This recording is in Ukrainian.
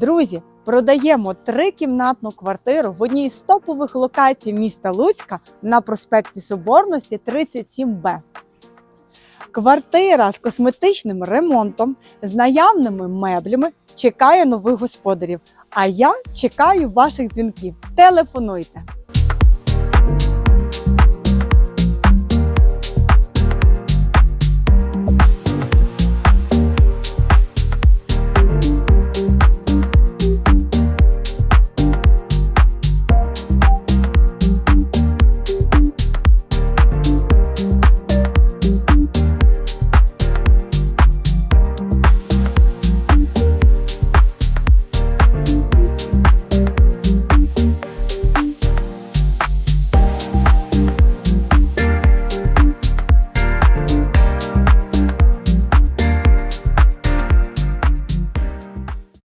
Друзі, продаємо трикімнатну квартиру в одній з топових локацій міста Луцька на проспекті Соборності 37Б. Квартира з косметичним ремонтом, з наявними меблями чекає нових господарів. А я чекаю ваших дзвінків. Телефонуйте.